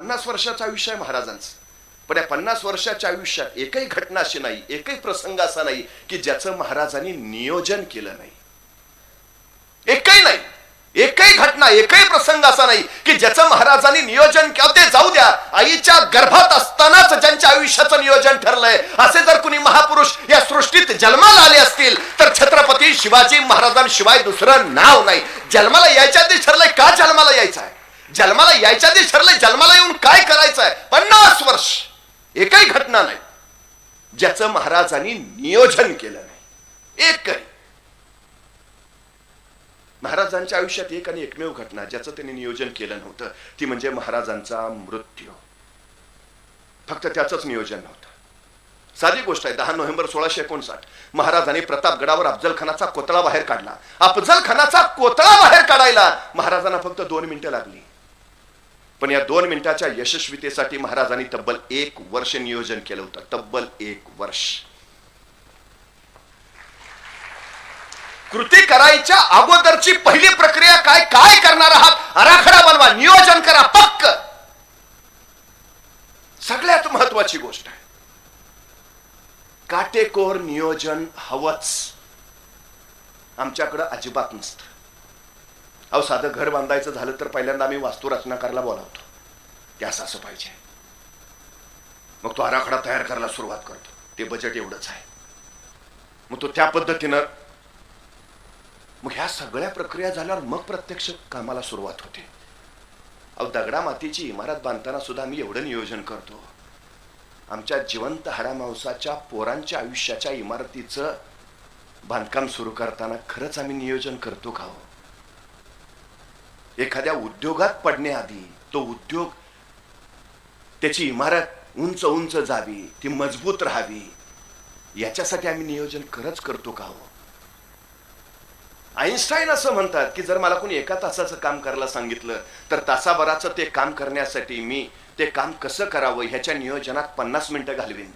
पन्नास वर्षाचं आयुष्य आहे महाराजांचं. पण या पन्नास वर्षाच्या आयुष्यात एकही घटना अशी नाही एकही प्रसंग असा नाही की ज्याचं महाराजांनी नियोजन केलं नाही. एकही नाही एकही घटना एकही प्रसंग असा नाही की ज्याचं महाराजांनी नियोजन केलं. ते जाऊ द्या. आईच्या गर्भात असतानाच ज्यांच्या आयुष्याचं नियोजन ठरलंय असे जर कुणी महापुरुष या सृष्टीत जन्माला आले असतील तर छत्रपती शिवाजी महाराजांशिवाय दुसरं नाव नाही. जन्माला यायच्या ते ठरलंय का जन्माला यायचं आहे? जन्माला यायच्या आधी ठरलंय जन्माला येऊन काय करायचं आहे पन्नास वर्ष. एकही घटना नाही. ज्याचं महाराजांनी नियोजन केलं नाही. एकही. महाराजांच्या आयुष्यात एक आणि एकमेव घटना ज्याचं त्यांनी नियोजन केलं नव्हतं ती म्हणजे महाराजांचा मृत्यू. फक्त त्याचंच नियोजन नव्हतं. साधी गोष्ट आहे दहा नोव्हेंबर सोळाशे एकोणसाठ. महाराजांनी प्रतापगडावर अफजल खानाचा कोतळा बाहेर काढला. अफजल खानाचा कोतळा बाहेर काढायला महाराजांना फक्त दोन मिनिटं लागली. पण या दोन मिनिटाच्या यशस्वीतेसाठी महाराजांनी तब्बल एक वर्ष नियोजन केलं होतं. तब्बल एक वर्ष. कृती करायच्या अगोदरची पहिली प्रक्रिया काय? काय करणार आहात? आराखडा बनवा नियोजन करा पक्क! सगळ्यात महत्वाची गोष्ट आहे. काटेकोर नियोजन हवंच. आमच्याकडं अजिबात नसतं. अहो साधं घर बांधायचं झालं तर पहिल्यांदा आम्ही वास्तू रचनाकारला बोलावतो. की असं असं पाहिजे. मग तो आराखडा तयार करायला सुरुवात करतो. ते बजेट एवढंच आहे. मग तो त्या पद्धतीनं मग ह्या सगळ्या प्रक्रिया झाल्यावर मग प्रत्यक्ष कामाला सुरुवात होते. अहो दगडा मातीची इमारत बांधताना सुद्धा आम्ही एवढं नियोजन करतो. आमच्या जिवंत हरामांसाच्या पोरांच्या आयुष्याच्या इमारतीचं बांधकाम सुरू करताना खरंच आम्ही नियोजन करतो का हो? एखाद्या उद्योगात पडण्याआधी तो उद्योग त्याची इमारत उंच उंच जावी ती मजबूत राहावी याच्यासाठी आम्ही नियोजन खरंच करतो का हो? आईन्स्टाईन असं म्हणतात की जर मला कोणी एका तासाचं काम करायला सांगितलं तर तासाभराचं ते काम करण्यासाठी मी ते काम कसं करावं ह्याच्या नियोजनात पन्नास मिनटं घालवीन.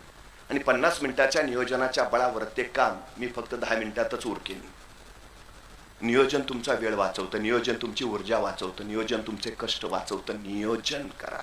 आणि पन्नास मिनिटाच्या नियोजनाच्या बळावर ते काम मी फक्त दहा मिनिटातच उरकेन. नियोजन तुमचा वेळ वाचवतं नियोजन तुमची ऊर्जा वाचवतं नियोजन तुमचे कष्ट वाचवतं नियोजन करा.